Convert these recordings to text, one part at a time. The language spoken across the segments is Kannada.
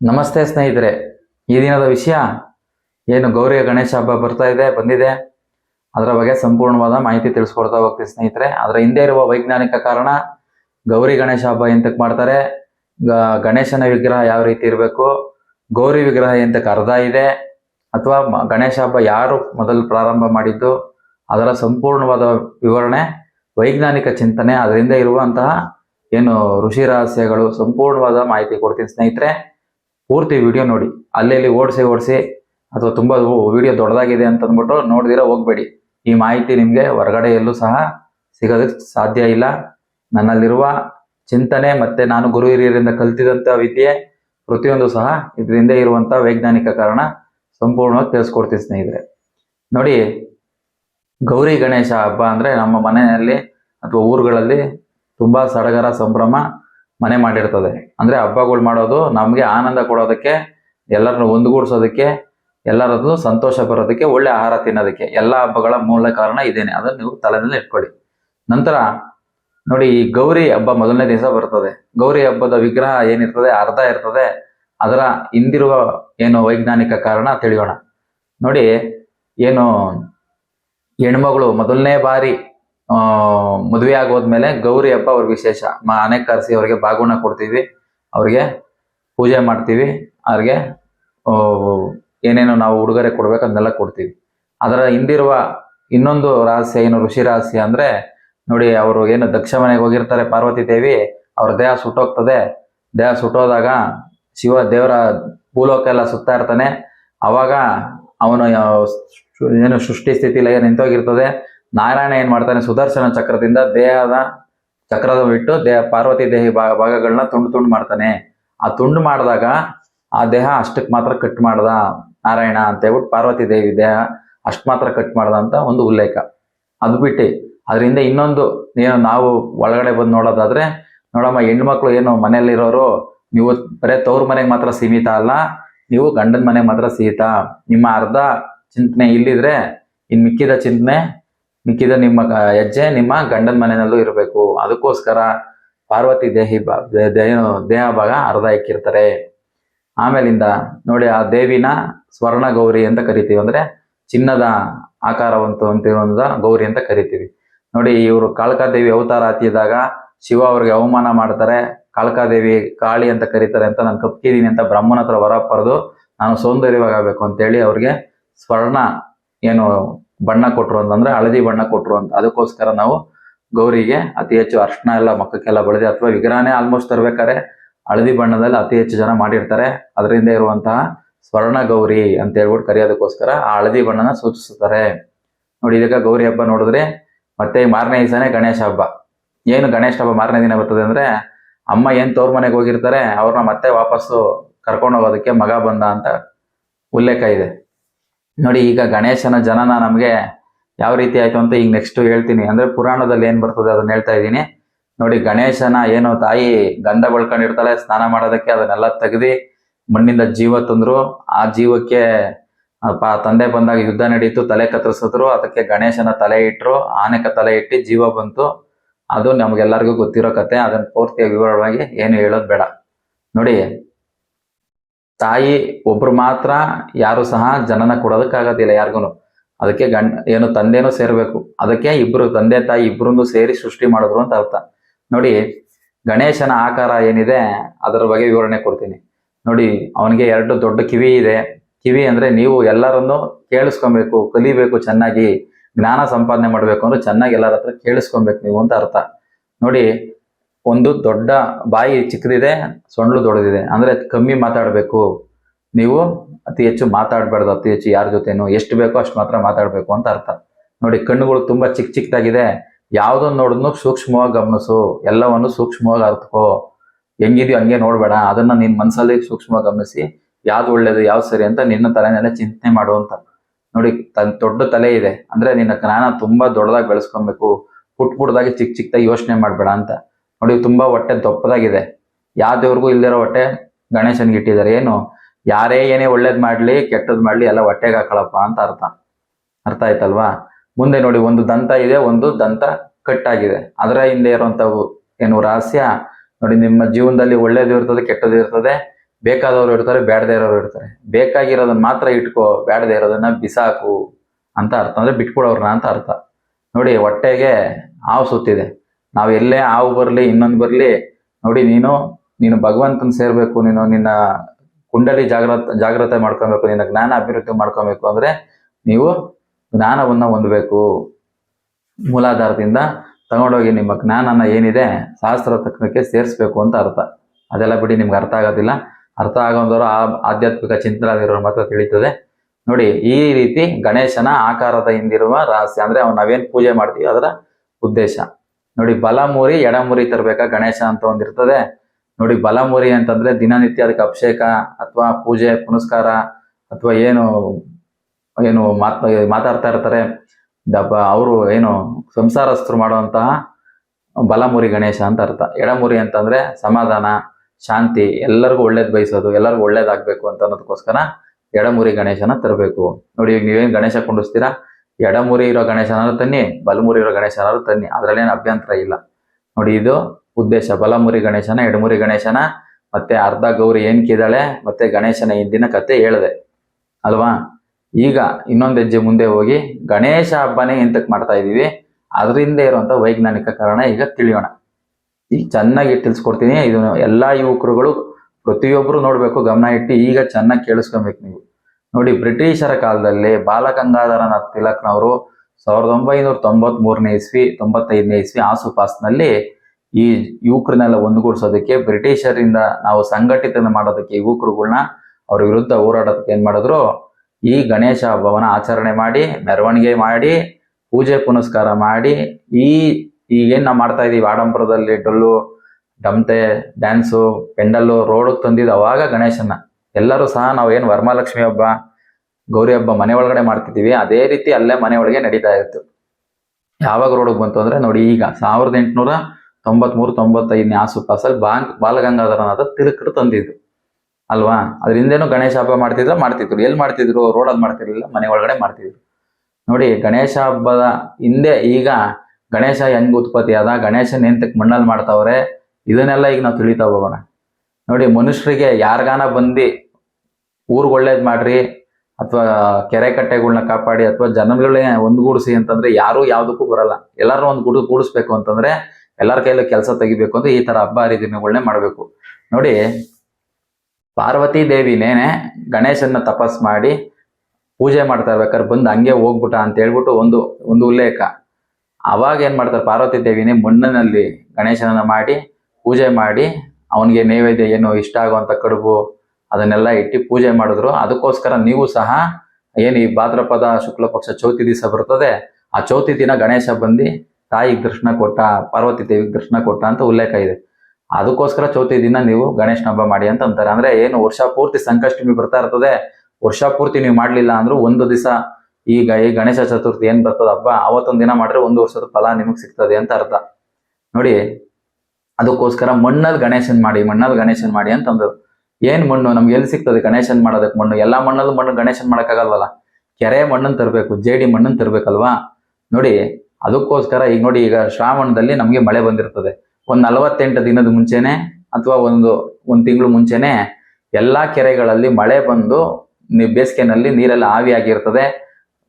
ನಮಸ್ತೆ ಸ್ನೇಹಿತರೆ, ಈ ದಿನದ ವಿಷಯ ಏನು ಗೌರಿ ಗಣೇಶ ಹಬ್ಬ ಬರ್ತಾ ಇದೆ, ಬಂದಿದೆ. ಅದರ ಬಗ್ಗೆ ಸಂಪೂರ್ಣವಾದ ಮಾಹಿತಿ ತಿಳಿಸ್ಕೊಡ್ತಾ ಹೋಗ್ತೀವಿ ಸ್ನೇಹಿತರೆ. ಅದರ ಹಿಂದೆ ಇರುವ ವೈಜ್ಞಾನಿಕ ಕಾರಣ ಗೌರಿ ಗಣೇಶ ಹಬ್ಬ ಎಂತಕ್ಕೆ ಮಾಡ್ತಾರೆ? ಗಣೇಶನ ವಿಗ್ರಹ ಯಾವ ರೀತಿ ಇರಬೇಕು? ಗೌರಿ ವಿಗ್ರಹ ಎಂತಕ್ಕೆ ಅರ್ಧ ಇದೆ? ಅಥವಾ ಗಣೇಶ ಹಬ್ಬ ಯಾರು ಮೊದಲು ಪ್ರಾರಂಭ ಮಾಡಿದ್ದು? ಅದರ ಸಂಪೂರ್ಣವಾದ ವಿವರಣೆ ವೈಜ್ಞಾನಿಕ ಚಿಂತನೆ. ಅದರಿಂದ ಇರುವಂತಹ ಏನು ಋಷಿ ರಹಸ್ಯಗಳು ಸಂಪೂರ್ಣವಾದ ಮಾಹಿತಿ ಕೊಡ್ತೀನಿ ಸ್ನೇಹಿತರೆ. ಪೂರ್ತಿ ವಿಡಿಯೋ ನೋಡಿ. ಅಲ್ಲಲ್ಲಿ ಓಡಿಸಿ ಓಡಿಸಿ, ಅಥವಾ ತುಂಬ ವಿಡಿಯೋ ದೊಡ್ಡದಾಗಿದೆ ಅಂತ ಅಂದ್ಬಿಟ್ಟು ನೋಡ್ದಿರ ಹೋಗ್ಬೇಡಿ. ಈ ಮಾಹಿತಿ ನಿಮಗೆ ಹೊರಗಡೆ ಎಲ್ಲೂ ಸಹ ಸಿಗೋದಕ್ಕೆ ಸಾಧ್ಯ ಇಲ್ಲ. ನನ್ನಲ್ಲಿರುವ ಚಿಂತನೆ ಮತ್ತೆ ನಾನು ಗುರು ಹಿರಿಯರಿಂದ ಕಲ್ತಿದಂಥ ವಿದ್ಯೆ ಪ್ರತಿಯೊಂದು ಸಹ ಇದರಿಂದ ಇರುವಂಥ ವೈಜ್ಞಾನಿಕ ಕಾರಣ ಸಂಪೂರ್ಣವಾಗಿ ತಿಳಿಸ್ಕೊಡ್ತೀನಿ ಸ್ನೇಹಿತರೆ. ನೋಡಿ, ಗೌರಿ ಗಣೇಶ ಹಬ್ಬ ಅಂದರೆ ನಮ್ಮ ಮನೆಯಲ್ಲಿ ಅಥವಾ ಊರುಗಳಲ್ಲಿ ತುಂಬ ಸಡಗರ ಸಂಭ್ರಮ ಮನೆ ಮಾಡಿರ್ತದೆ. ಅಂದ್ರೆ ಹಬ್ಬಗಳು ಮಾಡೋದು ನಮ್ಗೆ ಆನಂದ ಕೊಡೋದಕ್ಕೆ, ಎಲ್ಲರನ್ನು ಒಂದುಗೂಡಿಸೋದಕ್ಕೆ ಎಲ್ಲರದ್ದು ಸಂತೋಷ ಬರೋದಕ್ಕೆ ಒಳ್ಳೆ ಆಹಾರ ತಿನ್ನೋದಕ್ಕೆ ಎಲ್ಲಾ ಹಬ್ಬಗಳ ಮೂಲ ಕಾರಣ ಇದೇನೆ. ಅದನ್ನ ನೀವು ತಲೆನಲ್ಲಿ ಇಟ್ಕೊಳ್ಳಿ. ನಂತರ ನೋಡಿ ಈ ಗೌರಿ ಹಬ್ಬ ಮೊದಲನೇ ದಿವಸ ಬರ್ತದೆ. ಗೌರಿ ಹಬ್ಬದ ವಿಗ್ರಹ ಏನಿರ್ತದೆ, ಅರ್ಧ ಇರ್ತದೆ. ಅದರ ಹಿಂದಿರುವ ಏನು ವೈಜ್ಞಾನಿಕ ಕಾರಣ ತಿಳಿಯೋಣ. ನೋಡಿ, ಏನು ಹೆಣ್ಮಗಳು ಮೊದಲನೇ ಬಾರಿ ಮದುವೆ ಆಗೋದ್ಮೇಲೆ ಗೌರಿ ಹಬ್ಬ ಅವ್ರ ವಿಶೇಷ. ಮನೆ ಕರೆಸಿ ಅವ್ರಿಗೆ ಬಾಗುಣ ಕೊಡ್ತೀವಿ. ಅವ್ರಿಗೆ ಪೂಜೆ ಮಾಡ್ತೀವಿ. ಅವ್ರಿಗೆ ಏನೇನು ನಾವು ಉಡುಗೊರೆ ಕೊಡ್ಬೇಕು ಅದನ್ನೆಲ್ಲ ಕೊಡ್ತೀವಿ. ಅದರ ಹಿಂದಿರುವ ಇನ್ನೊಂದು ರಹಸ್ಯ ಏನು, ಋಷಿ ರಹಸ್ಯ ಅಂದ್ರೆ, ನೋಡಿ ಅವರು ಏನು ದಕ್ಷ ಮನೆಗೆ ಹೋಗಿರ್ತಾರೆ ಪಾರ್ವತಿ ದೇವಿ, ಅವ್ರ ದೇಹ ಸುಟ್ಟೋಗ್ತದೆ. ದೇಹ ಸುಟ್ಟೋದಾಗ ಶಿವ ದೇವರ ಭೂಲೋಕ ಎಲ್ಲ ಸುತ್ತಾ ಇರ್ತಾನೆ. ಅವಾಗ ಅವನು ಏನು ಸೃಷ್ಟಿ ಸ್ಥಿತಿ ಲಯ ನಿಂತೋಗಿರ್ತದೆ ನಾರಾಯಣ ಏನ್ ಮಾಡ್ತಾನೆ? ಸುದರ್ಶನ ಚಕ್ರದಿಂದ ದೇಹದ ಚಕ್ರದ ಬಿಟ್ಟು ದೇಹ ಪಾರ್ವತಿ ದೇಹಿ ಭಾಗ, ಭಾಗಗಳನ್ನ ತುಂಡು ತುಂಡು ಮಾಡ್ತಾನೆ. ಆ ತುಂಡು ಮಾಡಿದಾಗ ಆ ದೇಹ ಅಷ್ಟಕ್ಕೆ ಮಾತ್ರ ಕಟ್ ಮಾಡ್ದ ನಾರಾಯಣ ಅಂತ ಹೇಳ್ಬಿಟ್ಟು ಪಾರ್ವತಿ ದೇವಿ ದೇಹ ಅಷ್ಟು ಮಾತ್ರ ಕಟ್ ಮಾಡ್ದ ಅಂತ ಒಂದು ಉಲ್ಲೇಖ. ಅದು ಬಿಟ್ಟು, ಅದರಿಂದ ಇನ್ನೊಂದು ಏನು ನಾವು ಒಳಗಡೆ ಬಂದು ನೋಡೋದಾದ್ರೆ, ನೋಡಮ್ಮ, ಹೆಣ್ಮಕ್ಳು ಏನು ಮನೆಯಲ್ಲಿರೋರು, ನೀವು ಬರೇ ತವ್ರ ಮನೆಗೆ ಮಾತ್ರ ಸೀಮಿತ ಅಲ್ಲ, ನೀವು ಗಂಡನ ಮನೆಗೆ ಮಾತ್ರ ಸೀಮಿತ ನಿಮ್ಮ ಅರ್ಧ ಚಿಂತನೆ ಇಲ್ಲಿದ್ರೆ, ಇನ್ ಮಿಕ್ಕಿದ ಚಿಂತನೆ ಮಿಕ್ಕಿದ ನಿಮ್ಮ ಹೆಜ್ಜೆ ನಿಮ್ಮ ಗಂಡನ ಮನೆಯಲ್ಲೂ ಇರಬೇಕು. ಅದಕ್ಕೋಸ್ಕರ ಪಾರ್ವತಿ ದೇಹಿ ದೇಹ ಭಾಗ ಅರ್ಧ ಇಕ್ಕಿರ್ತಾರೆ ಆಮೇಲಿಂದ ನೋಡಿ ಆ ದೇವಿನ ಸ್ವರ್ಣ ಗೌರಿ ಅಂತ ಕರಿತೀವಿ. ಅಂದ್ರೆ ಚಿನ್ನದ ಆಕಾರವಂತ ಅಂತಿರುವಂತ ಗೌರಿ ಅಂತ ಕರಿತೀವಿ. ನೋಡಿ ಇವರು ಕಾಳಕಾದೇವಿ ಅವತಾರ ಹತ್ತಿದಾಗ ಶಿವ ಅವ್ರಿಗೆ ಅವಮಾನ ಮಾಡ್ತಾರೆ. ಕಾಳಕಾದೇವಿ ಕಾಳಿ ಅಂತ ಕರೀತಾರೆ ಅಂತ ನಾನು ಕಪ್ಕಿದೀನಿ ಅಂತ ಬ್ರಹ್ಮನ ಹತ್ರ ವರ ಪಡೆದು ನಾನು ಸೌಂದರ್ಯವಾಗಬೇಕು ಅಂತೇಳಿ ಅವ್ರಿಗೆ ಸ್ವರ್ಣ ಏನು ಬಣ್ಣ ಕೊಟ್ರು ಅಂತಂದ್ರೆ ಹಳದಿ ಬಣ್ಣ ಕೊಟ್ರು ಅಂತ. ಅದಕ್ಕೋಸ್ಕರ ನಾವು ಗೌರಿಗೆ ಅತಿ ಹೆಚ್ಚು ಅರ್ಶನ ಎಲ್ಲ ಮಕ್ಕಕ್ಕೆಲ್ಲ ಬಳದಿ ಅಥವಾ ವಿಗ್ರಹನೇ ಆಲ್ಮೋಸ್ಟ್ ತರ್ಬೇಕಾದ್ರೆ ಹಳದಿ ಬಣ್ಣದಲ್ಲಿ ಅತಿ ಹೆಚ್ಚು ಜನ ಮಾಡಿರ್ತಾರೆ. ಅದರಿಂದ ಇರುವಂತಹ ಸ್ವರ್ಣ ಗೌರಿ ಅಂತ ಹೇಳ್ಬಿಟ್ಟು ಕರೆಯೋದಕ್ಕೋಸ್ಕರ ಆ ಹಳದಿ ಬಣ್ಣನ ಸೂಚಿಸುತ್ತಾರೆ. ನೋಡಿ ಇದಕ್ಕೆ ಗೌರಿ ಹಬ್ಬ ನೋಡಿದ್ರೆ ಮತ್ತೆ ಮಾರನೇ ದಿವಸನೇ ಗಣೇಶ ಹಬ್ಬ. ಏನು ಗಣೇಶ ಹಬ್ಬ ಮಾರನೇ ದಿನ ಬರ್ತದೆ ಅಂದ್ರೆ ಅಮ್ಮ ಏನ್ ತೋರ್ ಮನೆಗೆ ಹೋಗಿರ್ತಾರೆ, ಅವ್ರನ್ನ ಮತ್ತೆ ವಾಪಸ್ಸು ಕರ್ಕೊಂಡು ಹೋಗೋದಕ್ಕೆ ಮಗ ಬಂದ ಅಂತ ಉಲ್ಲೇಖ ಇದೆ. ನೋಡಿ, ಈಗ ಗಣೇಶನ ಜನನ ನಮಗೆ ಯಾವ ರೀತಿ ಆಯ್ತು ಅಂತ ಈಗ ನೆಕ್ಸ್ಟ್ ಹೇಳ್ತೀನಿ. ಅಂದ್ರೆ ಪುರಾಣದಲ್ಲಿ ಏನ್ ಬರ್ತದೆ ಅದನ್ನ ಹೇಳ್ತಾ ಇದ್ದೀನಿ. ನೋಡಿ, ಗಣೇಶನ ಏನು ತಾಯಿ ಗಂಧ ಬಳ್ಕೊಂಡಿರ್ತಾಳೆ, ಸ್ನಾನ ಮಾಡೋದಕ್ಕೆ ಅದನ್ನೆಲ್ಲ ತೆಗ್ದಿ ಮಣ್ಣಿಂದ ಜೀವ ತಂದ್ರು. ಆ ಜೀವಕ್ಕೆ ತಂದೆ ಬಂದಾಗ ಯುದ್ಧ ನಡೀತು, ತಲೆ ಕತ್ತರಿಸಿದ್ರು. ಅದಕ್ಕೆ ಗಣೇಶನ ತಲೆ ಇಟ್ರು, ಆನೆಕ ತಲೆ ಇಟ್ಟು ಜೀವ ಬಂತು. ಅದು ನಮ್ಗೆಲ್ಲರಿಗೂ ಗೊತ್ತಿರೋ ಕತೆ. ಅದನ್ನ ಪೂರ್ತಿಯ ವಿವರವಾಗಿ ಏನು ಹೇಳೋದು ಬೇಡ. ನೋಡಿ ತಾಯಿ ಒಬ್ರು ಮಾತ್ರ, ಯಾರು ಸಹ ಜನನ ಕೊಡೋದಕ್ಕಾಗೋದಿಲ್ಲ ಯಾರಿಗೂ ಅದಕ್ಕೆ ಗಂಡ, ಏನು ತಂದೆನೂ ಸೇರ್ಬೇಕು. ಅದಕ್ಕೆ ಇಬ್ರು, ತಂದೆ, ತಾಯಿ ಇಬ್ರು ಸೇರಿ ಸೃಷ್ಟಿ ಮಾಡಿದ್ರು ಅಂತ ಅರ್ಥ. ನೋಡಿ, ಗಣೇಶನ ಆಕಾರ ಏನಿದೆ, ಅದರ ಬಗ್ಗೆ ವಿವರಣೆ ಕೊಡ್ತೀನಿ. ನೋಡಿ, ಅವನಿಗೆ ಎರಡು ದೊಡ್ಡ ಕಿವಿ ಇದೆ. ಕಿವಿ ಅಂದ್ರೆ ನೀವು ಎಲ್ಲರನ್ನು ಕೇಳಿಸ್ಕೊಬೇಕು, ಕಲಿಬೇಕು, ಚೆನ್ನಾಗಿ ಜ್ಞಾನ ಸಂಪಾದನೆ ಮಾಡ್ಬೇಕು ಅಂದ್ರೆ ಚೆನ್ನಾಗಿ ಎಲ್ಲರ ಹತ್ರ ಕೇಳಿಸ್ಕೊಬೇಕು ನೀವು ಅಂತ ಅರ್ಥ. ನೋಡಿ ಒಂದು ದೊಡ್ಡ ಬಾಯಿ ಚಿಕ್ಕದಿದೆ, ಸೊಂಡ್ಲು ದೊಡ್ಡದಿದೆ. ಅಂದ್ರೆ ಕಮ್ಮಿ ಮಾತಾಡಬೇಕು. ನೀವು ಅತಿ ಹೆಚ್ಚು ಮಾತಾಡಬಾರ್ದು, ಅತಿ ಹೆಚ್ಚು ಯಾರ ಜೊತೆನೂ ಎಷ್ಟು ಬೇಕೋ ಅಷ್ಟು ಮಾತ್ರ ಮಾತಾಡಬೇಕು ಅಂತ ಅರ್ಥ. ನೋಡಿ, ಕಣ್ಣುಗಳು ತುಂಬಾ ಚಿಕ್ಕ ಚಿಕ್ಕದಾಗಿದೆ ಯಾವುದನ್ನು ನೋಡಿದ್ನು ಸೂಕ್ಷ್ಮವಾಗಿ ಗಮನಿಸು. ಎಲ್ಲವನ್ನು ಸೂಕ್ಷ್ಮವಾಗಿ ಅರ್ಥಕೋ ಹೆಂಗಿದ್ಯೋ ಹಂಗೆ ನೋಡಬೇಡ. ಅದನ್ನ ನಿನ್ ಮನಸ್ಸಲ್ಲಿ ಸೂಕ್ಷ್ಮವಾಗಿ ಗಮನಿಸಿ, ಯಾವ್ದು ಒಳ್ಳೇದು, ಯಾವ್ದು ಸರಿ ಅಂತ ನಿನ್ನ ತಲೆನೆಲ್ಲ ಚಿಂತನೆ ಮಾಡುವಂತ ನೋಡಿ ತನ್ ದೊಡ್ಡ ತಲೆ ಇದೆ. ಅಂದ್ರೆ ನಿನ್ನ ಜ್ಞಾನ ತುಂಬಾ ದೊಡ್ಡದಾಗಿ ಬೆಳೆಸ್ಕೊಬೇಕು. ಪುಟ್ ಪುಟ್ಟದಾಗಿ ಚಿಕ್ಕ ಚಿಕ್ಕದಾಗಿ ಯೋಚನೆ ಮಾಡಬೇಡ ಅಂತ. ನೋಡಿ, ತುಂಬಾ ಹೊಟ್ಟೆ ದೊಪ್ಪದಾಗಿದೆ. ಯಾವ ದೇವ್ರಿಗೂ ಇಲ್ದಿರೋ ಹೊಟ್ಟೆ ಗಣೇಶನ್ಗೆ ಇಟ್ಟಿದ್ದಾರೆ. ಏನು? ಯಾರೇ ಏನೇ ಒಳ್ಳೇದ್ ಮಾಡ್ಲಿ, ಕೆಟ್ಟದ್ ಮಾಡ್ಲಿ, ಎಲ್ಲ ಹೊಟ್ಟೆಗೆ ಹಾಕೊಳಪ್ಪ ಅಂತ ಅರ್ಥ. ಅರ್ಥ ಆಯ್ತಲ್ವಾ? ಮುಂದೆ ನೋಡಿ, ಒಂದು ದಂತ ಇದೆ, ಒಂದು ದಂತ ಕಟ್ಟಾಗಿದೆ. ಅದರ ಹಿಂದೆ ಇರುವಂತ ಏನು ರಹಸ್ಯ? ನೋಡಿ, ನಿಮ್ಮ ಜೀವನದಲ್ಲಿ ಒಳ್ಳೇದು ಇರ್ತದೆ, ಕೆಟ್ಟದ್ದು ಇರ್ತದೆ. ಬೇಕಾದವರು ಇರ್ತಾರೆ, ಬೇಡದೇ ಇರೋರು ಇರ್ತಾರೆ. ಬೇಕಾಗಿರೋದನ್ನ ಮಾತ್ರ ಇಟ್ಕೋ, ಬೇಡದೇ ಇರೋದನ್ನ ಬಿಸಾಕು ಅಂತ ಅರ್ಥ. ಅಂದ್ರೆ ಬಿಟ್ಕೊಡೋರ್ನ ಅಂತ ಅರ್ಥ. ನೋಡಿ, ಹೊಟ್ಟೆಗೆ ಹಾವು ಸುತ್ತಿದೆ. ನಾವು ಎಲ್ಲೇ ಹಾವು ಬರಲಿ, ಇನ್ನೊಂದು ಬರಲಿ, ನೋಡಿ ನೀನು ನೀನು ಭಗವಂತನ ಸೇರ್ಬೇಕು, ನೀನು ನಿನ್ನ ಕುಂಡಲಿ ಜಾಗ್ರತ, ಜಾಗ್ರತೆ ಮಾಡ್ಕೊಬೇಕು, ನಿನ್ನ ಜ್ಞಾನ ಅಭಿವೃದ್ಧಿ ಮಾಡ್ಕೊಬೇಕು ಅಂದ್ರೆ ನೀವು ಜ್ಞಾನವನ್ನು ಹೊಂದಬೇಕು. ಮೂಲಾಧಾರದಿಂದ ತಗೊಂಡೋಗಿ ನಿಮ್ಮ ಜ್ಞಾನನ ಏನಿದೆ ಶಾಸ್ತ್ರ ತಕ್ಕಕ್ಕೆ ಸೇರಿಸ್ಬೇಕು ಅಂತ ಅರ್ಥ. ಅದೆಲ್ಲ ಬಿಡಿ, ನಿಮ್ಗೆ ಅರ್ಥ ಆಗೋದಿಲ್ಲ. ಅರ್ಥ ಆಗೋದವರು ಆ ಆಧ್ಯಾತ್ಮಿಕ ಚಿಂತನೆಗಳಿರೋರು ಮಾತ್ರ ತಿಳಿತದೆ. ನೋಡಿ, ಈ ರೀತಿ ಗಣೇಶನ ಆಕಾರದ ಹಿಂದಿರುವ ರಹಸ್ಯ ಅಂದ್ರೆ ಅವ್ನು ನಾವೇನು ಪೂಜೆ ಮಾಡ್ತೀವಿ ಅದರ ಉದ್ದೇಶ. ನೋಡಿ ಬಲಮುರಿ, ಎಡಮುರಿ ತರಬೇಕಾ? ಗಣೇಶ ಅಂತ ಒಂದಿರ್ತದೆ ನೋಡಿ ಬಲಮುರಿ ಅಂತಂದ್ರೆ ದಿನನಿತ್ಯ ಅದಕ್ಕೆ ಅಭಿಷೇಕ ಅಥವಾ ಪೂಜೆ, ಪುನಸ್ಕಾರ ಅಥವಾ ಏನು ಏನು ಮಾತ್, ಮಾತಾಡ್ತಾ ಇರ್ತಾರೆ. ಅವರು ಏನು ಸಂಸಾರಸ್ಥರು ಮಾಡುವಂತಹ ಬಲಮುರಿ ಗಣೇಶ ಅಂತ ಅರ್ಥ. ಎಡಮುರಿ ಅಂತಂದ್ರೆ ಸಮಾಧಾನ, ಶಾಂತಿ, ಎಲ್ಲರಿಗೂ ಒಳ್ಳೇದ್ ಬಯಸೋದು, ಎಲ್ಲರಿಗೂ ಒಳ್ಳೇದಾಗ್ಬೇಕು ಅಂತ ಅನ್ನೋದಕ್ಕೋಸ್ಕರ ಎಡಮುರಿ ಗಣೇಶನ ತರಬೇಕು. ನೋಡಿ, ಈಗ ನೀವೇನ್ ಗಣೇಶ ಕುಂಡಿಸ್ತೀರಾ? ಎಡಮುರಿ ಇರೋ ಗಣೇಶನಾದ್ರು ತನ್ನಿ, ಬಲಮುರಿ ಇರೋ ಗಣೇಶನಾದ್ರು ತನ್ನಿ. ಅದ್ರಲ್ಲೇನು ಅಭ್ಯಂತರ ಇಲ್ಲ. ನೋಡಿ ಇದು ಉದ್ದೇಶ. ಬಲಮುರಿ ಗಣೇಶನ, ಎಡಮುರಿ ಗಣೇಶನ, ಮತ್ತೆ ಅರ್ಧ ಗೌರಿ ಏನ್ಕಿದ್ದಾಳೆ ಮತ್ತೆ ಗಣೇಶನ ಹಿಂದಿನ ಕತೆ ಹೇಳಿದೆ. ಅಲ್ವಾ? ಈಗ ಇನ್ನೊಂದು ಹೆಜ್ಜೆ ಮುಂದೆ ಹೋಗಿ ಗಣೇಶ ಹಬ್ಬನೇ ಎಂತಕ್ ಮಾಡ್ತಾ ಇದೀವಿ. ಅದರಿಂದ ಇರುವಂತ ವೈಜ್ಞಾನಿಕ ಕಾರಣ ಈಗ ತಿಳಿಯೋಣ. ಈಗ ಚೆನ್ನಾಗಿ ತಿಳಿಸ್ಕೊಡ್ತೀನಿ. ಇದು ಎಲ್ಲಾ ಯುವಕರುಗಳು ಪ್ರತಿಯೊಬ್ಬರು ನೋಡ್ಬೇಕು, ಗಮನ ಇಟ್ಟು ಈಗ ಚೆನ್ನಾಗಿ ಕೇಳಿಸ್ಕೊಬೇಕು ನೀವು. ನೋಡಿ, ಬ್ರಿಟಿಷರ ಕಾಲದಲ್ಲಿ ಬಾಲಗಂಗಾಧರನಾಥ್ ತಿಲಕ್ನವರು ಸಾವಿರದ ಒಂಬೈನೂರ ತೊಂಬತ್ ಮೂರನೇ ಇಸ್ವಿ, ತೊಂಬತ್ತೈದನೇ ಇಸ್ವಿ ಆಸುಪಾಸ್ನಲ್ಲಿ ಈ ಯುವಕರನ್ನೆಲ್ಲ ಒಂದುಗೂಡಿಸೋದಕ್ಕೆ ಬ್ರಿಟಿಷರಿಂದ ನಾವು ಸಂಘಟಿತ ಮಾಡೋದಕ್ಕೆ ಯುವಕರುಗಳನ್ನ ಅವ್ರ ವಿರುದ್ಧ ಹೋರಾಡೋದಕ್ಕೆ ಏನ್ ಮಾಡಿದ್ರು? ಈ ಗಣೇಶ ಹಬ್ಬವನ್ನ ಆಚರಣೆ ಮಾಡಿ, ಮೆರವಣಿಗೆ ಮಾಡಿ, ಪೂಜೆ ಪುನಸ್ಕಾರ ಮಾಡಿ, ಈ ಈಗೇನ್ ನಾವು ಮಾಡ್ತಾ ಇದೀವಿ, ಆಡಂಬರದಲ್ಲಿ ಡೊಳ್ಳು ಡಮ್ತೆ ಡ್ಯಾನ್ಸು, ಪೆಂಡಲ್ಲು, ರೋಡ್ ತಂದಿದ್ದು ಅವಾಗ ಗಣೇಶನ ಎಲ್ಲರೂ ಸಹ ನಾವು ಏನು ವರಮಹಾಲಕ್ಷ್ಮಿ ಹಬ್ಬ, ಗೌರಿ ಹಬ್ಬ ಮನೆ ಒಳಗಡೆ ಮಾಡ್ತಿದ್ದೀವಿ, ಅದೇ ರೀತಿ ಅಲ್ಲೇ ಮನೆ ಒಳಗೆ ನಡೀತಾ ಇತ್ತು. ಯಾವಾಗ ರೋಡಿಗೆ ಬಂತು ಅಂದ್ರೆ ನೋಡಿ ಈಗ ಸಾವಿರದ ಎಂಟುನೂರ ತೊಂಬತ್ಮೂರು, ತೊಂಬತ್ತೈದನೇ ಆಸುಪಾಸಲ್ಲಿ ಬಾಂಗ್, ಬಾಲಗಂಗಾಧರನಾಥ ತಿರುಕರು ತಂದಿದ್ದು. ಅಲ್ವಾ? ಅದ್ರ ಗಣೇಶ ಹಬ್ಬ ಮಾಡ್ತಿದ್ರು ಮಾಡ್ತಿದ್ರು. ಎಲ್ಲಿ ಮಾಡ್ತಿದ್ರು? ರೋಡಲ್ಲಿ ಮಾಡ್ತಿರ್ಲಿಲ್ಲ, ಮನೆ ಒಳಗಡೆ ಮಾಡ್ತಿದ್ರು. ನೋಡಿ ಗಣೇಶ ಹಬ್ಬದ ಹಿಂದೆ ಈಗ ಗಣೇಶ ಹೆಂಗ್ ಉತ್ಪತ್ತಿ ಆದ ಗಣೇಶನ್ ಎಂತಕ್ ಮಣ್ಣಲ್ಲಿ ಮಾಡ್ತಾವ್ರೆ, ಇದನ್ನೆಲ್ಲ ಈಗ ನಾವು ತಿಳಿತಾ ಹೋಗೋಣ. ನೋಡಿ ಮನುಷ್ಯರಿಗೆ ಯಾರ್ಗಾನ ಬಂದು ಊರ್ಗ್ ಒಳ್ಳೇದ್ ಮಾಡ್ರಿ ಅಥವಾ ಕೆರೆ ಕಟ್ಟೆಗಳನ್ನ ಕಾಪಾಡಿ ಅಥವಾ ಜನಗಳೇ ಒಂದ್ಗೂಡಿಸಿ ಅಂತಂದ್ರೆ ಯಾರು ಯಾವ್ದಕ್ಕೂ ಬರಲ್ಲ. ಎಲ್ಲಾರು ಒಂದ್ ಗುಡು ಕೂಡಿಸ್ಬೇಕು ಅಂತಂದ್ರೆ ಎಲ್ಲರ ಕೈಯಲ್ಲಿ ಕೆಲಸ ತೆಗಿಬೇಕು ಅಂದ್ರೆ ಈ ತರ ಹಬ್ಬ ಹರಿದಿನಗಳನ್ನೇ ಮಾಡ್ಬೇಕು. ನೋಡಿ, ಪಾರ್ವತಿ ದೇವಿನೇನೆ ಗಣೇಶನ್ನ ತಪಸ್ ಮಾಡಿ ಪೂಜೆ ಮಾಡ್ತಾ ಇರ್ಬೇಕಾದ್ರೆ ಬಂದು ಹಂಗೆ ಹೋಗ್ಬಿಟ್ಟ ಅಂತ ಹೇಳ್ಬಿಟ್ಟು ಒಂದು ಒಂದು ಉಲ್ಲೇಖ. ಅವಾಗ ಏನ್ ಮಾಡ್ತಾರೆ ಪಾರ್ವತಿ ದೇವಿನೇ ಮಣ್ಣಿನಲ್ಲಿ ಗಣೇಶನನ್ನ ಮಾಡಿ ಪೂಜೆ ಮಾಡಿ ಅವನಿಗೆ ನೈವೇದ್ಯ ಏನು ಇಷ್ಟ ಆಗುವಂತ ಕಡುಬು ಅದನ್ನೆಲ್ಲ ಇಟ್ಟು ಪೂಜೆ ಮಾಡಿದ್ರು. ಅದಕ್ಕೋಸ್ಕರ ನೀವು ಸಹ ಏನು ಈ ಭಾದ್ರಪದ ಶುಕ್ಲ ಪಕ್ಷ ಚೌತಿ ದಿವಸ ಬರ್ತದೆ, ಆ ಚೌತಿ ದಿನ ಗಣೇಶ ಬಂದು ತಾಯಿಗೆ ದರ್ಶನ ಕೊಟ್ಟ, ಪಾರ್ವತಿ ದೇವಿಗೆ ದರ್ಶನ ಕೊಟ್ಟ ಅಂತ ಉಲ್ಲೇಖ ಇದೆ. ಅದಕ್ಕೋಸ್ಕರ ಚೌತಿ ದಿನ ನೀವು ಗಣೇಶನ ಹಬ್ಬ ಮಾಡಿ ಅಂತ ಅಂತಾರೆ. ಅಂದ್ರೆ ಏನು ವರ್ಷ ಪೂರ್ತಿ ಸಂಕಷ್ಟಮಿ ಬರ್ತಾ ಇರ್ತದೆ. ವರ್ಷ ಪೂರ್ತಿ ನೀವು ಮಾಡ್ಲಿಲ್ಲ ಅಂದ್ರೂ ಒಂದು ದಿವಸ ಈಗ ಈ ಗಣೇಶ ಚತುರ್ಥಿ ಏನ್ ಬರ್ತದ ಹಬ್ಬ, ಅವತ್ತೊಂದ್ ದಿನ ಮಾಡ್ರೆ ಒಂದು ವರ್ಷದ ಫಲ ನಿಮಗ್ ಸಿಗ್ತದೆ ಅಂತ ಅರ್ಥ. ನೋಡಿ, ಅದಕ್ಕೋಸ್ಕರ ಮಣ್ಣಲ್ಲಿ ಗಣೇಶನ್ ಮಾಡಿ, ಮಣ್ಣಲ್ಲಿ ಗಣೇಶನ್ ಮಾಡಿ ಅಂತಂದ್ರು ಏನ್ ಮಣ್ಣು? ನಮ್ಗೆ ಎಲ್ಲಿ ಸಿಗ್ತದೆ ಗಣೇಶನ್ ಮಾಡೋದಕ್ಕೆ ಮಣ್ಣು? ಎಲ್ಲಾ ಮಣ್ಣಲ್ಲೂ ಮಣ್ಣು ಗಣೇಶನ್ ಮಾಡೋಕ್ಕಾಗಲ್ವಲ್ಲ? ಕೆರೆ ಮಣ್ಣನ್ನು ತರಬೇಕು, ಜೇಡಿ ಮಣ್ಣನ್ನು ತರಬೇಕಲ್ವಾ? ನೋಡಿ, ಅದಕ್ಕೋಸ್ಕರ ಈಗ ನೋಡಿ, ಈಗ ಶ್ರಾವಣದಲ್ಲಿ ನಮಗೆ ಮಳೆ ಬಂದಿರ್ತದೆ. ಒಂದು ನಲವತ್ತೆಂಟು ದಿನದ ಮುಂಚೆನೆ ಅಥವಾ ಒಂದು ಒಂದು ತಿಂಗಳು ಮುಂಚೆನೆ ಎಲ್ಲಾ ಕೆರೆಗಳಲ್ಲಿ ಮಳೆ ಬಂದು ಬೇಸಿಗೆನಲ್ಲಿ ನೀರೆಲ್ಲ ಆವಿಯಾಗಿರ್ತದೆ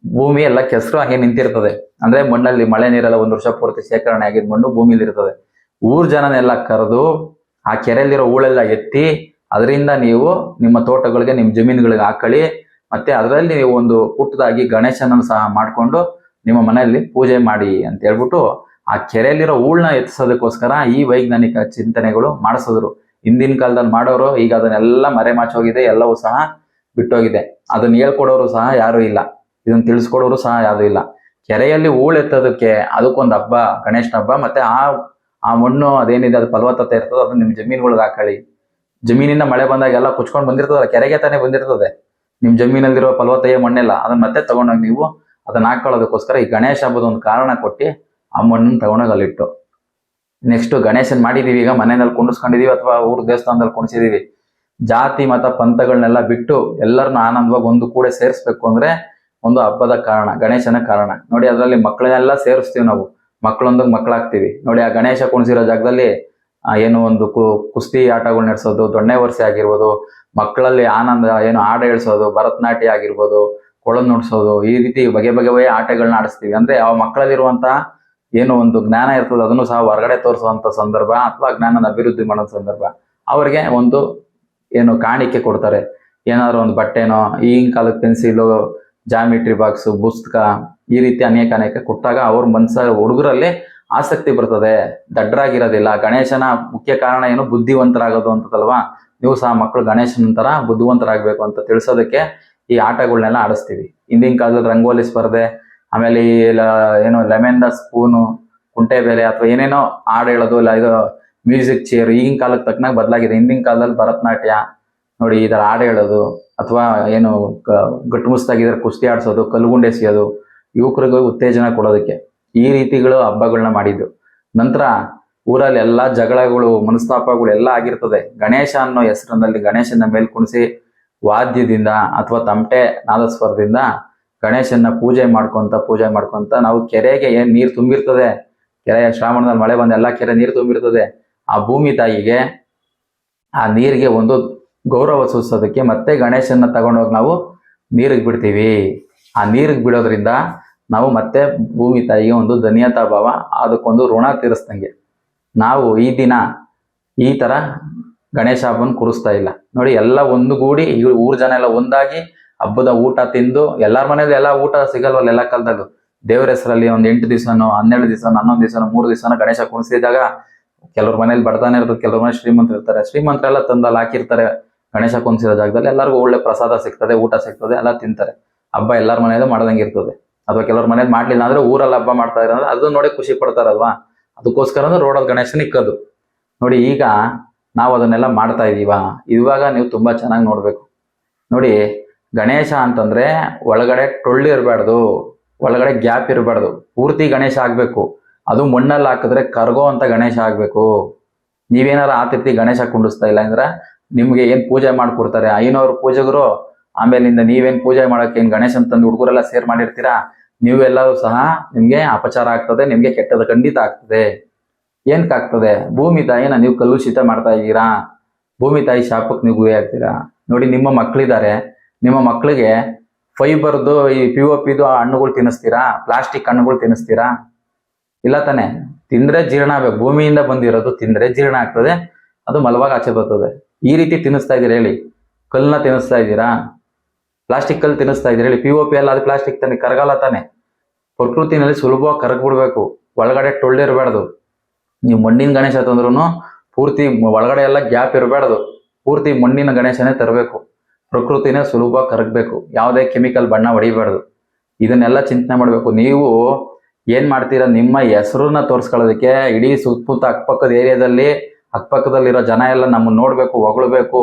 ಭೂಮಿ ಎಲ್ಲ ಕೆಸರು ಹಾಗೆ ನಿಂತಿರ್ತದೆ. ಅಂದ್ರೆ ಮಣ್ಣಲ್ಲಿ ಮಳೆ ನೀರೆಲ್ಲ ಒಂದು ವರ್ಷ ಪೂರ್ತಿ ಶೇಖರಣೆ ಆಗಿದ್ ಮಣ್ಣು ಭೂಮಿಲಿ ಇರ್ತದೆ ಊರ್ ಜನನೆಲ್ಲ ಕರೆದು ಆ ಕೆರೆಯಲ್ಲಿರೋ ಹೂಳೆಲ್ಲ ಎತ್ತಿ ಅದರಿಂದ ನೀವು ನಿಮ್ಮ ತೋಟಗಳಿಗೆ, ನಿಮ್ಮ ಜಮೀನುಗಳಿಗೆ ಹಾಕೊಳ್ಳಿ ಮತ್ತೆ ಅದರಲ್ಲಿ ನೀವು ಒಂದು ಪುಟ್ಟದಾಗಿ ಗಣೇಶನನ್ನು ಸಹ ಮಾಡಿಕೊಂಡು ನಿಮ್ಮ ಮನೆಯಲ್ಲಿ ಪೂಜೆ ಮಾಡಿ ಅಂತ ಹೇಳ್ಬಿಟ್ಟು ಆ ಕೆರೆಯಲ್ಲಿರೋ ಹೂಳನ್ನ ಎತ್ತಿಸೋದಕ್ಕೋಸ್ಕರ ಈ ವೈಜ್ಞಾನಿಕ ಚಿಂತನೆಗಳು ಮಾಡಿಸಿದ್ರು. ಹಿಂದಿನ ಕಾಲದಲ್ಲಿ ಮಾಡೋರು ಈಗ ಅದನ್ನೆಲ್ಲ ಮರೆಮಾಚೋಗಿದೆ ಎಲ್ಲವೂ ಸಹ ಬಿಟ್ಟೋಗಿದೆ. ಅದನ್ನ ಹೇಳ್ಕೊಡೋರು ಸಹ ಯಾರು ಇಲ್ಲ. ಇದನ್ನ ತಿಳಿಸ್ಕೊಡೋರು ಸಹ ಯಾರು ಇಲ್ಲ. ಕೆರೆಯಲ್ಲಿ ಹೂಳು ಎತ್ತೋದಕ್ಕೆ ಅದಕ್ಕೊಂದು ಹಬ್ಬ, ಗಣೇಶನ ಹಬ್ಬ, ಮತ್ತೆ ಆ ಆ ಮಣ್ಣು ಅದೇನಿದೆ, ಅದು ಫಲವತ್ತತೆ ಇರ್ತದೆ ಅದನ್ನ ನಿಮ್ಮ ಜಮೀನುಗಳಿಗೆ ಹಾಕೊಳ್ಳಿ ಜಮೀನಿಂದ ಮಳೆ ಬಂದಾಗ ಎಲ್ಲ ಕುಚ್ಕೊಂಡು ಬಂದಿರ್ತದೆ ಕೆರೆಗೆ ತಾನೇ ಬಂದಿರ್ತದೆ. ನಿಮ್ ಜಮೀನಲ್ಲಿರುವ ಫಲವತ್ತೆಯ ಮಣ್ಣೆಲ್ಲ, ಅದನ್ನ ಮತ್ತೆ ತಗೊಂಡೋಗಿ ನೀವು ಅದನ್ನ ಹಾಕೊಳ್ಳೋದಕ್ಕೋಸ್ಕರ ಈ ಗಣೇಶ ಹಬ್ಬದ ಒಂದು ಕಾರಣ ಕೊಟ್ಟು ಆ ಮಣ್ಣನ್ನು ತಗೊಂಡೋಗಿ ಅಲ್ಲಿಟ್ಟು. ನೆಕ್ಸ್ಟ್ ಗಣೇಶನ್ ಮಾಡಿದೀವಿ, ಈಗ ಮನೆಯಲ್ಲಿ ಕುಂಡಿಸ್ಕೊಂಡಿದೀವಿ ಅಥವಾ ಊರ್ ದೇವಸ್ಥಾನದಲ್ಲಿ ಕುಣಿಸಿದೀವಿ ಜಾತಿ, ಮತ ಪಂಥಗಳನ್ನೆಲ್ಲ ಬಿಟ್ಟು ಎಲ್ಲರನ್ನ ಆನಂದವಾಗಿ ಒಂದು ಕೂಡ ಸೇರಿಸ್ಬೇಕು ಅಂದ್ರೆ ಒಂದು ಹಬ್ಬದ ಕಾರಣ, ಗಣೇಶನ ಕಾರಣ. ನೋಡಿ, ಅದರಲ್ಲಿ ಮಕ್ಕಳನ್ನೆಲ್ಲ ಸೇರಿಸ್ತೀವಿ ನಾವು. ಮಕ್ಕಳೊಂದಿಗೆ ಮಕ್ಕಳಾಗ್ತೀವಿ ನೋಡಿ, ಆ ಗಣೇಶ ಕುಣಿಸಿರೋ ಜಾಗದಲ್ಲಿ ಏನು ಒಂದು ಕು, ಕುಸ್ತಿ ಆಟಗಳು ನಡೆಸೋದು, ದೊಣ್ಣೆ ವರ್ಷೆ ಆಗಿರ್ಬೋದು, ಮಕ್ಕಳಲ್ಲಿ ಆನಂದ, ಏನು ಹಾಡು ಹೇಳ್ಸೋದು, ಭರತನಾಟ್ಯ ಆಗಿರ್ಬೋದು ಕೊಳನ್ ನುಡ್ಸೋದು, ಈ ರೀತಿ ಬಗೆ ಬಗೆಯ ಆಟಗಳನ್ನ ಆಡಿಸ್ತೀವಿ. ಅಂದ್ರೆ ಆ ಮಕ್ಕಳಲ್ಲಿರುವಂತ ಏನು ಒಂದು ಜ್ಞಾನ ಇರ್ತದೆ, ಅದನ್ನು ಸಹ ಹೊರಗಡೆ ತೋರಿಸುವಂತ ಸಂದರ್ಭ ಅಥವಾ ಜ್ಞಾನನ ಅಭಿವೃದ್ಧಿ ಮಾಡೋ ಸಂದರ್ಭ, ಅವ್ರಿಗೆ ಒಂದು ಏನು ಕಾಣಿಕೆ ಕೊಡ್ತಾರೆ. ಏನಾದ್ರು ಒಂದು ಬಟ್ಟೆನೋ ಈಗಿನ ಕಾಲದ ಪೆನ್ಸಿಲು ಜಾಮಿಟ್ರಿ ಬಾಕ್ಸ್, ಪುಸ್ತಕ, ಈ ರೀತಿ ಅನೇಕ ಅನೇಕ ಕೊಟ್ಟಾಗ ಅವ್ರ ಮನ್ಸ ಹುಡುಗರಲ್ಲಿ ಆಸಕ್ತಿ ಬರ್ತದೆ ದಡ್ಡರಾಗಿರೋದಿಲ್ಲ ಗಣೇಶನ ಮುಖ್ಯ ಕಾರಣ ಏನು? ಬುದ್ಧಿವಂತರಾಗೋದು ಅಂತದಲ್ವಾ? ನೀವು ಸಹ ಮಕ್ಕಳು ಗಣೇಶನ ತರ ಬುದ್ಧಿವಂತರಾಗಬೇಕು ಅಂತ ತಿಳಿಸೋದಕ್ಕೆ ಈ ಆಟಗಳನ್ನೆಲ್ಲ ಆಡಿಸ್ತೀವಿ. ಹಿಂದಿನ ಕಾಲದಲ್ಲಿ ರಂಗೋಲಿ ಸ್ಪರ್ಧೆ, ಆಮೇಲೆ ಈ ಏನು ಲೆಮನ್ ದ ಸ್ಪೂನು ಕುಂಟೆ ಬೇಲೆ ಅಥವಾ ಏನೇನೋ ಹಾಡು ಹೇಳೋದು, ಇಲ್ಲ ಇದು ಮ್ಯೂಸಿಕ್ ಚೇರ್ ಈಗಿನ ಕಾಲಕ್ಕೆ ತಕ್ಕನಾಗ ಬದಲಾಗಿದೆ. ಹಿಂದಿನ ಕಾಲದಲ್ಲಿ ಭರತನಾಟ್ಯ, ನೋಡಿ ಈ ಥರ ಹಾಡು ಹೇಳೋದು, ಅಥವಾ ಏನು ಗಟ್ಟುಮುಸ್ತಾಗಿದ್ರೆ ಕುಸ್ತಿ ಆಡಿಸೋದು ಕಲ್ಲುಗುಂಡೆ ಎಸೆಯೋದು ಯುವಕರಿಗೂ ಉತ್ತೇಜನ ಕೊಡೋದಕ್ಕೆ. ಈ ರೀತಿಗಳು ಹಬ್ಬಗಳನ್ನ ಮಾಡಿದ್ದು. ನಂತರ ಊರಲ್ಲಿ ಎಲ್ಲಾ ಜಗಳಗಳು, ಮನಸ್ತಾಪಗಳು ಎಲ್ಲ ಆಗಿರ್ತದೆ. ಗಣೇಶ ಅನ್ನೋ ಹೆಸರಿನಲ್ಲಿ ಗಣೇಶನ ಮೇಲ್ಕುಣಿಸಿ ವಾದ್ಯದಿಂದ ಅಥವಾ ತಮಟೆ ನಾದಸ್ವರದಿಂದ ಗಣೇಶನ ಪೂಜೆ ಮಾಡ್ಕೊಂತ ಪೂಜೆ ಮಾಡ್ಕೊಂತ ನಾವು ಕೆರೆಗೆ ಏನ್ ನೀರು ತುಂಬಿರ್ತದೆ ಕೆರೆ ಶ್ರಾವಣದಲ್ಲಿ ಮಳೆ ಬಂದ ಎಲ್ಲಾ ಕೆರೆ ನೀರು ತುಂಬಿರ್ತದೆ, ಆ ಭೂಮಿ ತಾಯಿಗೆ ಆ ನೀರಿಗೆ ಒಂದು ಗೌರವ ಸೂಚಿಸೋದಕ್ಕೆ ಮತ್ತೆ ಗಣೇಶನ ತಗೊಂಡೋಗಿ ನಾವು ನೀರಿಗೆ ಬಿಡ್ತೀವಿ. ಆ ನೀರಿಗೆ ಬಿಡೋದ್ರಿಂದ ನಾವು ಮತ್ತೆ ಭೂಮಿ ತಾಯಿಗೆ ಒಂದು ಧನ್ಯತಾ ಭಾವ, ಅದಕ್ಕೊಂದು ಋಣ ತೀರಿಸ್ದಂಗೆ. ನಾವು ಈ ದಿನ ಈ ತರ ಗಣೇಶ ಹಬ್ಬನ ಕೂರಿಸ್ತಾ ಇಲ್ಲ. ನೋಡಿ, ಎಲ್ಲ ಒಂದುಗೂಡಿ, ಈ ಊರ್ ಜನ ಎಲ್ಲ ಒಂದಾಗಿ ಹಬ್ಬದ ಊಟ ತಿಂದು, ಎಲ್ಲಾರ ಮನೇಲಿ ಎಲ್ಲ ಊಟ ಸಿಗಲ್ವಲ್ಲ ಎಲ್ಲ ಕಾಲದಲ್ಲೂ. ದೇವ್ರ ಹೆಸರಲ್ಲಿ ಒಂದ್ ಎಂಟು ದಿವಸನೋ, ಹನ್ನೆರಡು ದಿವಸನೋ, ಹನ್ನೊಂದು ದಿವಸನೋ, ಮೂರು ದಿವಸನೋ ಗಣೇಶ ಕುಣಿಸಿದಾಗ ಕೆಲವ್ರ ಮನೇಲಿ ಬಡತಾನೆ ಇರ್ತದೆ, ಕೆಲವ್ರ ಮನೇಲಿ ಶ್ರೀಮಂತರು ಇರ್ತಾರೆ. ಶ್ರೀಮಂತರೆಲ್ಲ ತಂದಲ್ಲಿ ಹಾಕಿರ್ತಾರೆ ಗಣೇಶ ಕುಣಿಸಿರೋ ಜಾಗದಲ್ಲಿ. ಎಲ್ಲರಿಗೂ ಒಳ್ಳೆ ಪ್ರಸಾದ ಸಿಗ್ತದೆ, ಊಟ ಸಿಗ್ತದೆ, ಎಲ್ಲ ತಿಂತಾರೆ. ಹಬ್ಬ ಎಲ್ಲಾರ ಮನೇಲೂ ಮಾಡ್ದಂಗೆ ಇರ್ತದೆ. ಅಥವಾ ಕೆಲವ್ರ ಮನೇಲಿ ಮಾಡ್ಲಿಲ್ಲ ಅಂದ್ರೆ ಊರಲ್ಲಿ ಹಬ್ಬ ಮಾಡ್ತಾ ಅಂದ್ರೆ ಅದು ನೋಡಿ ಖುಷಿ ಪಡ್ತಾರಲ್ವಾ? ಅದಕ್ಕೋಸ್ಕರ ರೋಡಲ್ಲಿ ಗಣೇಶನ ಇಕ್ಕದು. ನೋಡಿ ಈಗ ನಾವು ಅದನ್ನೆಲ್ಲ ಮಾಡ್ತಾ ಇದೀವ. ಇವಾಗ ನೀವು ತುಂಬಾ ಚೆನ್ನಾಗಿ ನೋಡ್ಬೇಕು. ನೋಡಿ ಗಣೇಶ ಅಂತಂದ್ರೆ ಒಳಗಡೆ ಟೊಳ್ಳು ಇರಬಾರ್ದು, ಒಳಗಡೆ ಗ್ಯಾಪ್ ಇರಬಾರ್ದು. ಪೂರ್ತಿ ಗಣೇಶ ಆಗ್ಬೇಕು. ಅದು ಮಣ್ಣಲ್ಲಿ ಹಾಕಿದ್ರೆ ಕರ್ಗೋ ಅಂತ ಗಣೇಶ ಆಗ್ಬೇಕು. ನೀವೇನಾರ ಆ ತಿರ್ತಿ ಗಣೇಶ ಕುಂಡಿಸ್ತಾ ಇಲ್ಲ ಅಂದ್ರೆ ನಿಮ್ಗೆ ಏನ್ ಪೂಜೆ ಮಾಡ್ಕೊಡ್ತಾರೆ? ಐನೂರು ಪೂಜೆಗರು ಆಮೇಲಿಂದ ನೀವೇನ್ ಪೂಜೆ ಮಾಡಕ್ಕೆ ಏನ್ ಗಣೇಶನ್ ತಂದು ಹುಡುಗರೆಲ್ಲ ಸೇರ್ ಮಾಡಿರ್ತೀರಾ? ನೀವೆಲ್ಲರೂ ಸಹ ನಿಮ್ಗೆ ಅಪಚಾರ ಆಗ್ತದೆ, ನಿಮ್ಗೆ ಕೆಟ್ಟದ ಖಂಡಿತ ಆಗ್ತದೆ. ಏನ್ಕಾಗ್ತದೆ ಭೂಮಿ ತಾಯಿನ ನೀವು ಕಲುಷಿತ ಮಾಡ್ತಾ ಇದ್ದೀರಾ? ಭೂಮಿ ತಾಯಿ ಶಾಪಕ್ಕೆ ನೀವು ಗುರಿ ಆಗ್ತೀರಾ? ನೋಡಿ, ನಿಮ್ಮ ಮಕ್ಕಳಿದ್ದಾರೆ ನಿಮ್ಮ ಮಕ್ಕಳಿಗೆ ಫೈಬರ್ದು, ಈ ಪಿ ಒ ಪಿದು ಹಣ್ಣುಗಳು ತಿನ್ನಿಸ್ತೀರಾ? ಪ್ಲಾಸ್ಟಿಕ್ ಹಣ್ಣುಗಳು ತಿನ್ನಿಸ್ತೀರಾ? ಇಲ್ಲ ತಾನೆ. ತಿಂದ್ರೆ ಜೀರ್ಣ ಆಗ್ಬೇಕು. ಭೂಮಿಯಿಂದ ಬಂದಿರೋದು ತಿಂದ್ರೆ ಜೀರ್ಣ ಆಗ್ತದೆ. ಅದು ಮಲವಾಗ ಆಚೆ ಬರ್ತದೆ. ಈ ರೀತಿ ತಿನ್ನಿಸ್ತಾ ಇದ್ದೀರಾ ಹೇಳಿ? ಕಲ್ಲನ್ನ ತಿನ್ನಿಸ್ತಾ ಇದ್ದೀರಾ? ಪ್ಲಾಸ್ಟಿಕ್ ಅಲ್ಲಿ ತಿನ್ನಿಸ್ತಾ ಇದ್ರೆ ಹೇಳಿ ಪಿ ಒ ಪಿ ಅಲ್ಲ ಅದು ಪ್ಲಾಸ್ಟಿಕ್ ತಾನೆ ಕರಗಲ್ಲ ತಾನೆ. ಪ್ರಕೃತಿನಲ್ಲಿ ಸುಲಭವಾಗಿ ಕರಗ್ಬಿಡ್ಬೇಕು. ಒಳಗಡೆ ಟೊಳ್ಳಿರಬಾರ್ದು ನೀವು ಮಣ್ಣಿನ ಗಣೇಶ ತಂದ್ರೂ ಪೂರ್ತಿ ಒಳಗಡೆ ಎಲ್ಲ ಗ್ಯಾಪ್ ಇರಬಾರ್ದು ಪೂರ್ತಿ ಮಣ್ಣಿನ ಗಣೇಶನೇ ತರಬೇಕು. ಪ್ರಕೃತಿನೇ ಸುಲಭವಾಗಿ ಕರಗಬೇಕು. ಯಾವುದೇ ಕೆಮಿಕಲ್ ಬಣ್ಣ ಹೊಡಿಬಾರ್ದು ಇದನ್ನೆಲ್ಲ ಚಿಂತನೆ ಮಾಡಬೇಕು. ನೀವು ಏನ್ ಮಾಡ್ತೀರಾ? ನಿಮ್ಮ ಹೆಸರನ್ನ ತೋರಿಸ್ಕೊಳ್ಳೋದಕ್ಕೆ ಇಡೀ ಸುತ್ತಮುತ್ತ ಅಕ್ಕಪಕ್ಕದ ಏರಿಯಾದಲ್ಲಿ ಅಕ್ಕಪಕ್ಕದಲ್ಲಿರೋ ಜನ ಎಲ್ಲ ನಮ್ಮನ್ನ ನೋಡ್ಬೇಕು, ಹೊಗಳಬೇಕು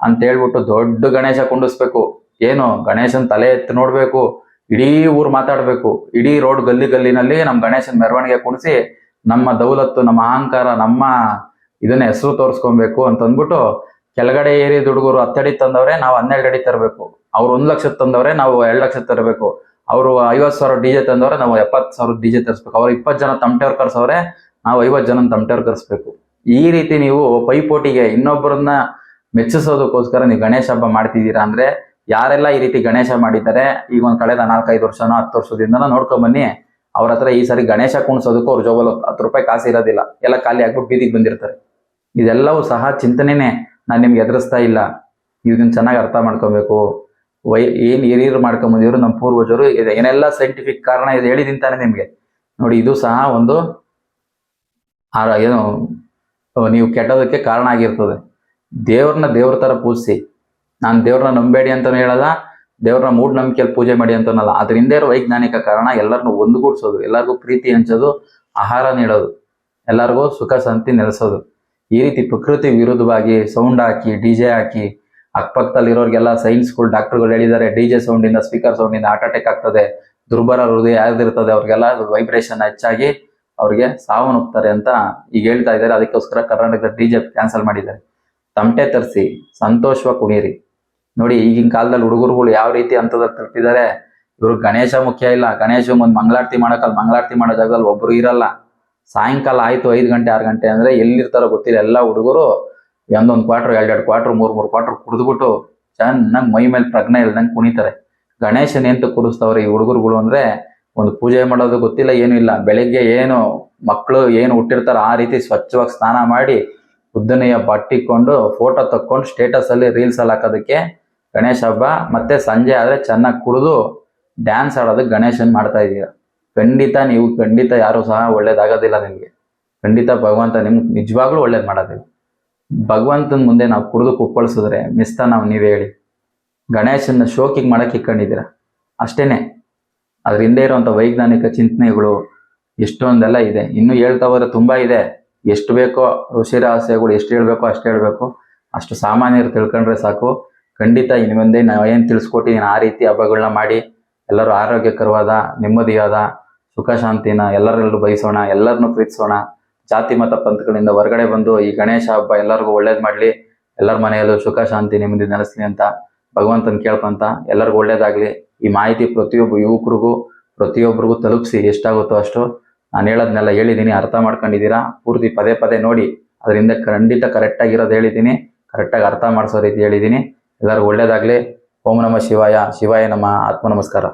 ಅಂತ ಹೇಳ್ಬಿಟ್ಟು ದೊಡ್ಡ ಗಣೇಶ ಕುಂಡಿಸ್ಬೇಕು. ಏನು ಗಣೇಶನ್ ತಲೆ ಎತ್ತಿ ನೋಡ್ಬೇಕು, ಇಡೀ ಊರು ಮಾತಾಡ್ಬೇಕು, ಇಡೀ ರೋಡ್ ಗಲ್ಲಿ ಗಲ್ಲಿನಲ್ಲಿ ನಮ್ ಗಣೇಶನ್ ಮೆರವಣಿಗೆ ಕುಣಿಸಿ ನಮ್ಮ ದೌಲತ್ತು, ನಮ್ಮ ಅಹಂಕಾರ, ನಮ್ಮ ಇದನ್ನ ಹೆಸರು ತೋರಿಸ್ಕೊಬೇಕು ಅಂತ ಅಂದ್ಬಿಟ್ಟು ಕೆಳಗಡೆ ಏರಿ ದುಡುಗರು ಹತ್ತಡಿ ತಂದವ್ರೆ ನಾವು ಹನ್ನೆರಡು ಅಡಿ ತರಬೇಕು. ಅವ್ರು ಒಂದ್ ಲಕ್ಷ ತಂದವ್ರೆ ನಾವು ಎರಡು ಲಕ್ಷ ತರಬೇಕು. ಅವರು ಐವತ್ ಸಾವಿರ ಡಿ ಜೆ ತಂದವ್ರೆ ನಾವು ಎಪ್ಪತ್ ಸಾವಿರ ಡಿ ಜೆ ತರಿಸ್ಬೇಕು. ಅವ್ರು ಇಪ್ಪತ್ತು ಜನ ತಮಟೆಯವ್ರು ಕರ್ಸವ್ರೆ ನಾವು ಐವತ್ ಜನ ತಮಟೆಯವ್ರು ಕರ್ಸ್ಬೇಕು. ಈ ರೀತಿ ನೀವು ಪೈಪೋಟಿಗೆ ಇನ್ನೊಬ್ಬರನ್ನ ಮೆಚ್ಚಿಸೋದಕ್ಕೋಸ್ಕರ ನೀವು ಗಣೇಶ ಹಬ್ಬ ಮಾಡ್ತಿದ್ದೀರಾ ಅಂದ್ರೆ ಯಾರೆಲ್ಲ ಈ ರೀತಿ ಗಣೇಶ ಮಾಡಿದ್ದಾರೆ, ಈಗ ಒಂದು ಕಳೆದ ನಾಲ್ಕೈದು ವರ್ಷನೋ ಹತ್ತು ವರ್ಷದಿಂದ ನೋಡ್ಕೊಂಡ್ ಬನ್ನಿ, ಅವ್ರ ಹತ್ರ ಈ ಸರಿ ಗಣೇಶ ಕುಣಿಸೋದಕ್ಕೂ ಅವ್ರ ಜೋಬಲ್ ಹತ್ತು ರೂಪಾಯಿ ಕಾಸು ಇರೋದಿಲ್ಲ. ಎಲ್ಲ ಖಾಲಿ ಆಗ್ಬಿಟ್ಟು ಬೀದಿಗೆ ಬಂದಿರ್ತಾರೆ. ಇದೆಲ್ಲವೂ ಸಹ ಚಿಂತನೆನೇ ನಾನು ನಿಮ್ಗೆ ಎದುರಿಸ್ತಾ ಇಲ್ಲ. ಇದನ್ನ ಚೆನ್ನಾಗಿ ಅರ್ಥ ಮಾಡ್ಕೊಬೇಕು. ವೈ, ಏನ್ ಹಿರಿಯರು ಮಾಡ್ಕೊಂಬಂದಿದ್ರು ನಮ್ಮ ಪೂರ್ವಜರು ಏನೆಲ್ಲ ಸೈಂಟಿಫಿಕ್ ಕಾರಣ ಇದು ಹೇಳಿದೀನಿ ತಾನೆ ನಿಮಗೆ. ನೋಡಿ, ಇದು ಸಹ ಒಂದು ಏನು, ನೀವು ಕೆಟ್ಟೋದಕ್ಕೆ ಕಾರಣ ಆಗಿರ್ತದೆ. ದೇವ್ರನ್ನ ದೇವ್ರ ಥರ ಪೂಜಿಸಿ. ನಾನು ದೇವ್ರನ್ನ ನಂಬೇಡಿ ಅಂತಾನು ಹೇಳಲ್ಲ, ದೇವ್ರನ್ನ ಮೂಢನಂಬಿಕೆಯಲ್ಲಿ ಪೂಜೆ ಮಾಡಿ ಅಂತನಲ್ಲ. ಅದರಿಂದ ಇರೋ ವೈಜ್ಞಾನಿಕ ಕಾರಣ ಎಲ್ಲರನ್ನು ಒಂದುಗೂಡ್ಸೋದು, ಎಲ್ಲರಿಗೂ ಪ್ರೀತಿ ಹಂಚೋದು, ಆಹಾರ ನೀಡೋದು, ಎಲ್ಲರಿಗೂ ಸುಖ ಶಾಂತಿ ನೆಲೆಸೋದು. ಈ ರೀತಿ ಪ್ರಕೃತಿ ವಿರುದ್ಧವಾಗಿ ಸೌಂಡ್ ಹಾಕಿ, ಡಿ ಜೆ ಹಾಕಿ ಅಕ್ಕಪಕ್ಕದಲ್ಲಿರೋರಿಗೆಲ್ಲ ಸೈನ್ಸ್ಗಳು ಡಾಕ್ಟರ್ಗಳು ಹೇಳಿದ್ದಾರೆ, ಡಿ ಜೆ ಸೌಂಡಿಂದ ಸ್ಪೀಕರ್ ಸೌಂಡಿಂದ ಹಾರ್ಟ್ ಅಟ್ಯಾಕ್ ಆಗ್ತದೆ, ದುರ್ಬಲ ಹೃದಯ ಯಾವ್ದಿರ್ತದೆ ಅವ್ರಿಗೆಲ್ಲ ವೈಬ್ರೇಷನ್ ಹೆಚ್ಚಾಗಿ ಅವ್ರಿಗೆ ಸಾವನ್ನಪ್ತಾರೆ ಅಂತ ಈಗ ಹೇಳ್ತಾ ಇದ್ದಾರೆ. ಅದಕ್ಕೋಸ್ಕರ ಕರ್ನಾಟಕದ ಡಿ ಜೆ ಕ್ಯಾನ್ಸಲ್ ಮಾಡಿದ್ದಾರೆ. ತಮಟೆ ತರಿಸಿ ಸಂತೋಷವಾಗಿ ಕುಣಿಯಿರಿ. ನೋಡಿ, ಈಗಿನ ಕಾಲದಲ್ಲಿ ಹುಡುಗರುಗಳು ಯಾವ ರೀತಿ ಹಂತದಲ್ಲಿ ತಲುಪಿದ್ದಾರೆ. ಇವ್ರು ಗಣೇಶ ಮುಖ್ಯ ಇಲ್ಲ. ಗಣೇಶ ಒಂದು ಮಂಗಳಾರತಿ ಮಾಡಕ್ಕಲ್ಲ ಮಂಗಳಾರತಿ ಮಾಡೋ ಜಾಗದಲ್ಲಿ ಒಬ್ರು ಇರಲ್ಲ. ಸಾಯಂಕಾಲ ಆಯ್ತು ಐದು ಗಂಟೆ, ಆರು ಗಂಟೆ ಅಂದ್ರೆ ಎಲ್ಲಿರ್ತಾರೋ ಗೊತ್ತಿಲ್ಲ. ಎಲ್ಲ ಹುಡುಗರು ಒಂದೊಂದು ಕ್ವಾರ್ಟರ್ ಎರಡೆರಡು ಕ್ವಾರ್ಟರ್ ಮೂರು ಮೂರು ಕ್ವಾರ್ಟರ್ ಕುಡಿದ್ಬಿಟ್ಟು ಚೆನ್ನಾಗಿ ಮೈ ಮೇಲೆ ಪ್ರಜ್ಞೆ ಇಲ್ದಂಗೆ ಕುಣಿತಾರೆ. ಗಣೇಶನ್ ಎಂತ ಕುಡಿಸ್ತವ್ರೆ ಈ ಹುಡುಗರುಗಳು ಅಂದ್ರೆ? ಒಂದು ಪೂಜೆ ಮಾಡೋದು ಗೊತ್ತಿಲ್ಲ, ಏನು ಇಲ್ಲ. ಬೆಳಿಗ್ಗೆ ಏನು ಮಕ್ಕಳು ಏನು ಹುಟ್ಟಿರ್ತಾರ ಆ ರೀತಿ ಸ್ವಚ್ಛವಾಗಿ ಸ್ನಾನ ಮಾಡಿ ಉದ್ದನೆಯ ಬಟ್ಟಿಕೊಂಡು ಫೋಟೋ ತಕ್ಕೊಂಡು ಸ್ಟೇಟಸ್ ಅಲ್ಲಿ ರೀಲ್ಸ್ ಅಲ್ಲಿ ಹಾಕೋದಕ್ಕೆ ಗಣೇಶ ಹಬ್ಬ ಮತ್ತೆ ಸಂಜೆ ಆದ್ರೆ ಚೆನ್ನಾಗಿ ಕುಡಿದು ಡ್ಯಾನ್ಸ್ ಆಡೋದಕ್ಕೆ ಗಣೇಶನ್ ಮಾಡ್ತಾ ಇದೀರ. ಖಂಡಿತ ನೀವು, ಖಂಡಿತ ಯಾರು ಸಹ ಒಳ್ಳೇದಾಗೋದಿಲ್ಲ ನಿಮಗೆ. ಖಂಡಿತ ಭಗವಂತ ನಿಮ್ಗೆ ನಿಜವಾಗ್ಲೂ ಒಳ್ಳೇದು ಮಾಡೋದಿಲ್ಲ. ಭಗವಂತನ ಮುಂದೆ ನಾವು ಕುಡಿದು ಕುಪ್ಪಳಿಸಿದ್ರೆ ಮಿಸ್ತ ನಾವು ನೀವೇ ಹೇಳಿ. ಗಣೇಶನ ಶೋಕಿಗೆ ಮಾಡಕ್ಕೆ ಇಕ್ಕೊಂಡಿದ್ದೀರಾ ಅಷ್ಟೇನೆ. ಅದ್ರ ಹಿಂದೆ ಇರುವಂತ ವೈಜ್ಞಾನಿಕ ಚಿಂತನೆಗಳು ಎಷ್ಟೊಂದೆಲ್ಲ ಇದೆ. ಇನ್ನು ಹೇಳ್ತಾ ಹೋದ್ರೆ ತುಂಬಾ ಇದೆ. ಎಷ್ಟು ಬೇಕೋ ಋಷಿರ ಎಷ್ಟು ಹೇಳಬೇಕೋ ಅಷ್ಟು ಹೇಳ್ಬೇಕು. ಅಷ್ಟು ಸಾಮಾನ್ಯರು ತಿಳ್ಕೊಂಡ್ರೆ ಸಾಕು. ಖಂಡಿತ ಇನ್ನು ಮುಂದೆ ನಾವು ಏನು ತಿಳಿಸ್ಕೊಟ್ಟಿದ್ದೀನಿ ಆ ರೀತಿ ಹಬ್ಬಗಳನ್ನ ಮಾಡಿ ಎಲ್ಲರೂ ಆರೋಗ್ಯಕರವಾದ, ನೆಮ್ಮದಿಯಾದ, ಸುಖ ಶಾಂತಿನ ಎಲ್ಲರಲ್ಲೂ ಬಯಸೋಣ ಎಲ್ಲರನ್ನು ಪ್ರೀತಿಸೋಣ. ಜಾತಿ, ಮತ, ಪಂಥಗಳಿಂದ ಹೊರಗಡೆ ಬಂದು ಈ ಗಣೇಶ ಹಬ್ಬ ಎಲ್ಲರಿಗೂ ಒಳ್ಳೇದು ಮಾಡಲಿ, ಎಲ್ಲರ ಮನೆಯಲ್ಲೂ ಸುಖ, ಶಾಂತಿ, ನೆಮ್ಮದಿ ನೆಲೆಸಲಿ ಅಂತ ಭಗವಂತನ ಕೇಳ್ಕೊಂತ ಎಲ್ಲರಿಗೂ ಒಳ್ಳೇದಾಗಲಿ. ಈ ಮಾಹಿತಿ ಪ್ರತಿಯೊಬ್ಬ ಯುವಕರಿಗೂ, ಪ್ರತಿಯೊಬ್ಬರಿಗೂ ತಲುಪಿಸಿ ಎಷ್ಟಾಗುತ್ತೋ ಅಷ್ಟು ನಾನು ಹೇಳೋದನ್ನೆಲ್ಲ ಹೇಳಿದ್ದೀನಿ ಅರ್ಥ ಮಾಡ್ಕೊಂಡಿದ್ದೀರಾ ಪೂರ್ತಿ ಪದೇ ಪದೇ ನೋಡಿ. ಅದರಿಂದ ಖಂಡಿತ ಕರೆಕ್ಟಾಗಿರೋದು ಹೇಳಿದ್ದೀನಿ ಕರೆಕ್ಟಾಗಿ ಅರ್ಥ ಮಾಡಿಸೋ ರೀತಿ ಹೇಳಿದ್ದೀನಿ ಎಲ್ಲರಿಗೂ ಒಳ್ಳೇದಾಗಲಿ. ಓಂ ನಮ ಶಿವಾಯ. ಶಿವಾಯ ನಮ್ಮ ಆತ್ಮ ನಮಸ್ಕಾರ.